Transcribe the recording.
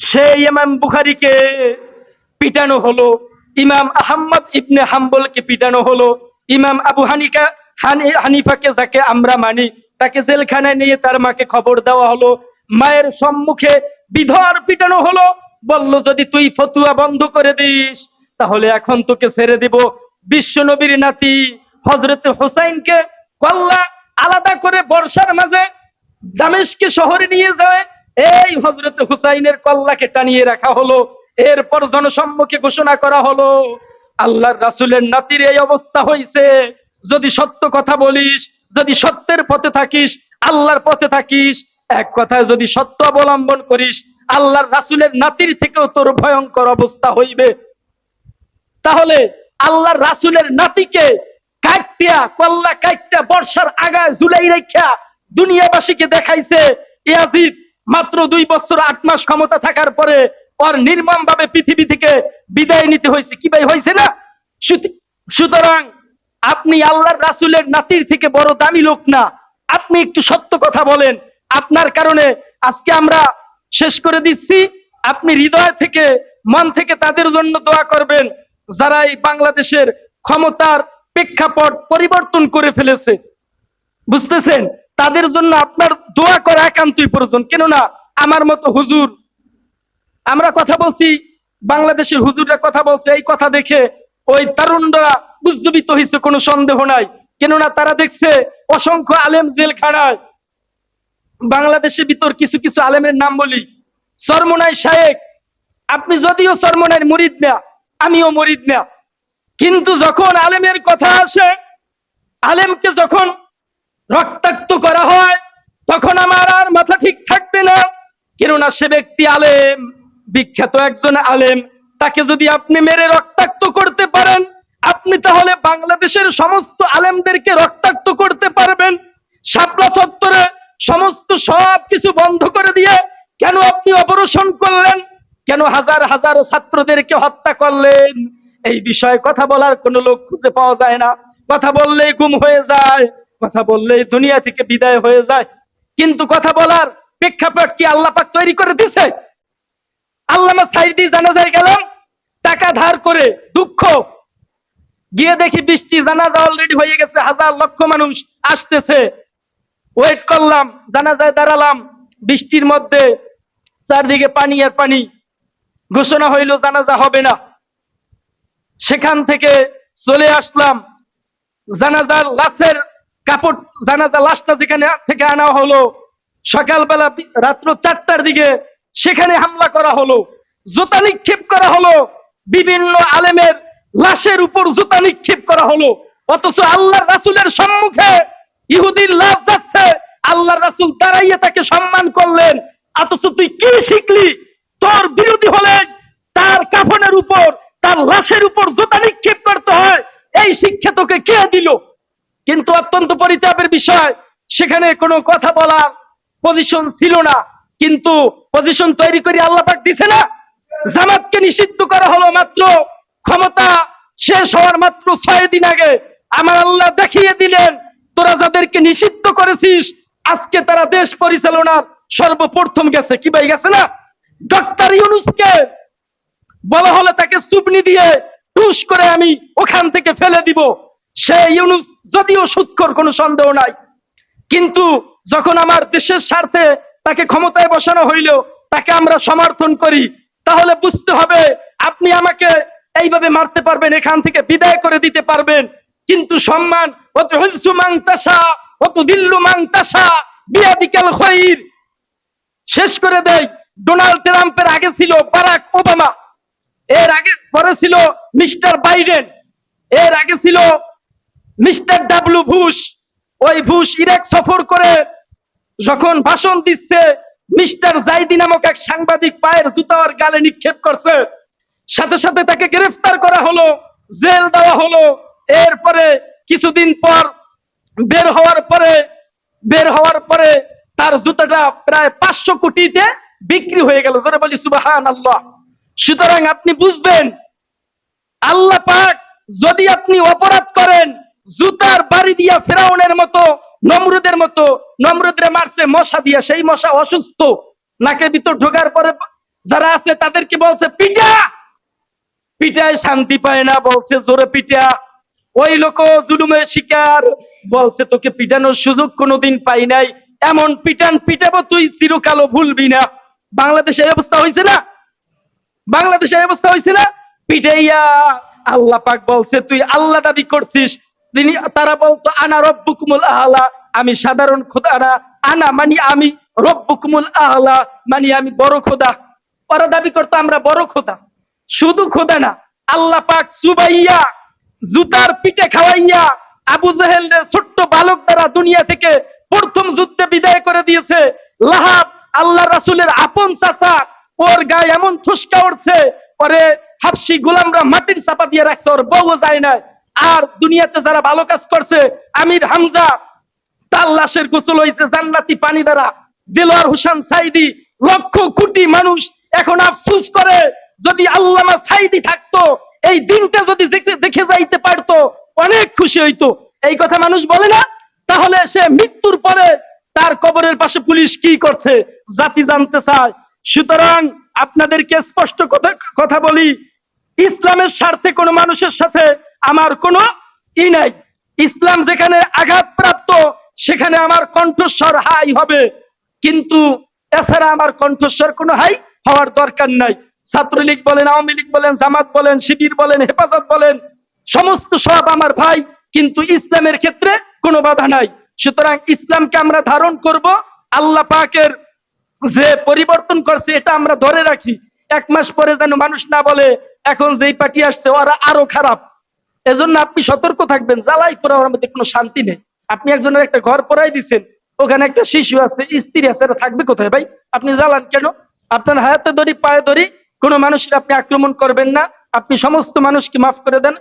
সেই ইমাম বুখারীকে পিটানো হলো। ইমাম আহম্মদ ইবনে হাম্বলকে পিটানো হলো। ইমাম আবু হানিকা, হানি, হানিফাকে যাকে আমরা মানি, তাকে জেলখানায় নিয়ে তার মাকে খবর দেওয়া হলো। মায়ের সম্মুখে বিধর পিটানো হলো। বলল, যদি তুই ফতুয়া বন্ধ করে দিস, তাহলে এখন তোকে ছেড়ে দিব। বিশ্ব নবীর নাতি হজরত হোসাইনকে কল্লা আলাদা করে বর্ষার মাঝে দামেশকে শহরে নিয়ে যায়। এই হজরত হুসাইনের কল্লাকে টানিয়ে রাখা হলো, এরপর জনসম্মুখে ঘোষণা করা হলো, আল্লাহর রাসূলের নাতির এই অবস্থা হয়েছে যদি সত্য কথা বলিস, যদি সত্যের পথে থাকিস, আল্লাহর পথে থাকিস, এক কথায় যদি সত্য অবলম্বন করিস, আল্লাহর রাসূলের নাতির থেকেও তোর ভয়ঙ্কর অবস্থা হইবে। তাহলে আল্লাহর রাসূলের নাতিকে কাটতিয়া কল্লা কাটতিয়া বর্ষার আগায় জুলাই রেখা দুনিয়াবাসীকে দেখাইছে, ইয়াজিদ মাত্র দুই বছর, আট মাস ক্ষমতা থাকার পরে ওর নির্মম ভাবে পৃথিবী থেকে বিদায় নিতে হয়েছে। কি ভাই, হয়েছে না? সুতরাং আপনি আল্লাহর রাসূলের নাতির থেকে বড় দামি লোক না। আপনি একটু সত্য কথা বলেন। আপনার কারণে আজকে আমরা শেষ করে দিচ্ছি। আপনি হৃদয় থেকে, মন থেকে তাদের জন্য দোয়া করবেন, যারা এই বাংলাদেশের ক্ষমতার প্রেক্ষাপট পরিবর্তন করে ফেলেছে। বুঝতেছেন? তাদের জন্য আপনার দোয়া করা একান্তই প্রয়োজন। কেননা আমার মতো হুজুর, আমরা কথা বলছি, বাংলাদেশের হুজুররা কথা বলছে, এই কথা দেখে ওই তারুণরা উজ্জীবিত হয়েছে, কোনো সন্দেহ নাই। কেননা তারা দেখছে অসংখ্য আলেম জেলখানায়, বাংলাদেশের ভিতর কিছু কিছু আলেমের নাম বলি। সরমনাই শায়েক, আপনি যদিও সরমনাই মরিদ না, আমিও মরিদ না। কিন্তু যখন আলেমের কথা আসে, আলেমকে যখন রক্তাক্ত করা হয়, তখন আমার আর মাথা ঠিক থাকবে না। কেননা সে ব্যক্তি আলেম, বিখ্যাত একজন আলেম। তাকে যদি আপনি মেরে রক্তাক্ত করতে পারেন, আপনি তাহলে বাংলাদেশের সমস্ত আলেমদেরকে রক্তাক্ত করতে পারবেন। শাপলা চত্বরে সমস্ত সব কিছু বন্ধ করে দিয়ে কেন আপনি অপারেশন করলেন? কেন হাজার হাজার ছাত্রদেরকে হত্যা করলেন? এই বিষয়ে কথা বলার কোনো লোক খুঁজে পাওয়া যায় না। কথা বললেই গুম হয়ে যায়। কথা বললেই দুনিয়া থেকে বিদায় হয়ে যায়। কিন্তু কথা বলার প্রেক্ষাপট কি আল্লাহ পাক তৈরি করে দিছে? আল্লামা সাইদি জানাজায় গেলাম, টাকা ধার করে দুঃখ। গিয়ে দেখি বৃষ্টি, জানাজা অলরেডি হয়ে গেছে, হাজার লক্ষ মানুষ আসতেছে। ওয়েট করলাম, জানাজায় দাঁড়ালাম, বৃষ্টির মধ্যে চারদিকে পানি আর পানি। ঘোষণা হইল, জানাজা হবে না। সেখান থেকে চলে আসলাম, জানাজার লাশের কাপড় জানাজা লাশটা যেখানে থেকে আনা হলো, সকালবেলা রাত্র চারটার দিকে সেখানে হামলা করা হলো, জুতা নিক্ষেপ করা হলো, বিভিন্ন আলেমের লাশের উপর জুতা নিক্ষেপ করা হলো, অথচ আল্লাহ রাসূলের সম্মুখে ইহুদির লাশ যাচ্ছে আল্লাহ রাসূল দাঁড়াইয়ে তাকে সম্মান করলেন, অথচ তুই কি শিখলি? তোর বিরোধী হলে তার কাফনের উপর, তার লাশের উপর জুতা নিক্ষেপ করতে হয়, এই শিক্ষা তোকে কে দিল? কিন্তু অত্যন্ত পরিতাপের বিষয়, সেখানে কোনো কথা বলার পজিশন ছিল না। কিন্তু পজিশন তৈরি করে আল্লাহ পাক দিছে না। জামাতকে নিষিদ্ধ করা হলো মাত্র, ক্ষমতা শেষ হওয়ার মাত্র ছয় দিন আগে। আমার আল্লাহ দেখিয়ে দিলেন, তোরা যাদেরকে নিষিদ্ধ করেছিস, আজকে তারা দেশ পরিচালনার সর্বপ্রথম গেছে। কি ভাই, গেছে না? ডক্টর ইউনুসকে বলা হলে তাকে সুপনি দিয়ে টুস করে আমি ওখান থেকে ফেলে দিব। সে ইউনুস যদিও সুৎকর, কোনো সন্দেহ নাই। কিন্তু যখন আমার দেশের স্বার্থে তাকে ক্ষমতায় বসানো হইল, তাকে আমরা সমর্থন করি, তাহলে বুঝতে হবে আপনি আমাকে এইভাবে মারতে পারবেন, এখান থেকে বিদায় করে দিতে পারবেন। কিন্তু সম্মান বিয়াদিকাল শেষ করে দেয় ডোনাল্ড ট্রাম্পের আগে ছিল বারাক ওবামা, এর আগে পরে ছিল মিস্টার বাইডেন, এর আগে ছিল মিস্টার ডাব্লু বুশ ওই বুশ ইরাক সফর করে যখন ভাষণ দিচ্ছে, মিস্টার জাইদি নামক এক সাংবাদিক পায়ের জুতার গালে নিক্ষেপ করছে। সাথে সাথে তাকে গ্রেফতার করা হলো, জেল দেওয়া হলো। এরপরে কিছুদিন পর, বের হওয়ার পরে, বের হওয়ার পরে তার জুতাটা প্রায় পাঁচশো কোটিতে বিক্রি হয়ে গেল। জোরে বলি সুবাহান আল্লাহ সুতরাং আপনি বুঝবেন, আল্লাহ পাক যদি আপনি অপরাধ করেন জুতার বাড়ি দিয়া ফেরাউনের মতো, নমরুদের মতো, নমরুদরে মারছে, মশা দিয়া, সেই মশা অসুস্থ। নাকের ভিতর ঢোকার পরে যারা আছে তাদেরকে বলছে, পিটা! পিটায় শান্তি পায় না, বলছে, জোরে পিটা। ওই লোক জুলুমের শিকার, বলছে, তোকে পিটানোর সুযোগ কোনোদিন পাই নাই। এমন পিটান পিটাবো তুই, চিরকালও ভুলবি না। বাংলাদেশে অবস্থা হয়েছে না? বাংলাদেশে অবস্থা হয়েছে না? পিটাইয়া আল্লাহ পাক বলছে, তুই আল্লাহ দাবি করছিস তিনি তারা বলতো, আনা রব্বুকুমুল আহলা, আমি সাধারণ খোদা না। আনা মানে আমি রব্বুকুমুল আহলা মানে আমি বড় খোদা। ওরা দাবি করতো, আমরা বড় খোদা। শুধু খোদা না, আল্লাহ পাক সুবাইয়া, জুতার পিঠে খাওয়াইয়া, আবু জাহেল ছোট্ট বালক দ্বারা দুনিয়া থেকে প্রথম যুদ্ধে বিদায় করে দিয়েছে। লাহাব, আল্লাহ রাসুলের আপন চাচা, ওর গায়ে এমন ফুসকা উঠছে পরে হাফসি গোলামরা মাটির চাপা দিয়ে রাখছে, ওর বউ যায় না আর দুনিয়াতে যারা ভালো কাজ করছে, আমির হামজা, তার লাশের গোসল হয়েছে জান্নাতি পানি দ্বারা। দিলওয়ার হোসেন সাইদি লক্ষ কোটি মানুষ এখন আফসুস করে, যদি আল্লামা সাইদি থাকতো, এই দিনটা যদি দেখে- যাইতে পারতো, অনেক খুশি হইতো। এই কথা মানুষ বলে না? তাহলে সে মৃত্যুর পরে তার কবরের পাশে পুলিশ কি করছে? জাতি জানতে চায়। সুতরাং আপনাদেরকে স্পষ্ট কথা বলি, ইসলামের স্বার্থে কোনো মানুষের সাথে আমার কোনো ই নাই। ইসলাম যেখানে আঘাতপ্রাপ্ত, সেখানে আমার কণ্ঠস্বর হাই হবে। কিন্তু এছাড়া আমার কণ্ঠস্বর কোনো হাই হওয়ার দরকার নাই। ছাত্রলীগ বলেন, আওয়ামী লীগ বলেন, জামাত বলেন, শিবির বলেন, হেফাজত বলেন, সমস্ত সব আমার ভাই, কিন্তু ইসলামের ক্ষেত্রে কোনো বাধা নাই। সুতরাং ইসলামকে আমরা ধারণ করব। আল্লাহ পাকের যে পরিবর্তন করছে, এটা আমরা ধরে রাখি। এক মাস পরে যেন মানুষ না বলে, এখন যেই পার্টি আসছে, ওরা আরও খারাপ। এজন্য আপনি সতর্ক থাকবেন, জ্বালাই পোড়াওয়ার মধ্যে কোনো শান্তি নেই। আপনি একজনের একটা ঘর পড়াই দিচ্ছেন ওখানে একটা শিশু আছে, স্ত্রী আছে এরা থাকবে কোথায়? ভাই, আপনি জ্বালান কেন? আপনার হাতে ধরি, পায়ে ধরি, কোনো মানুষকে আপনি আক্রমণ করবেন না। আপনি সমস্ত মানুষকে মাফ করে দেন।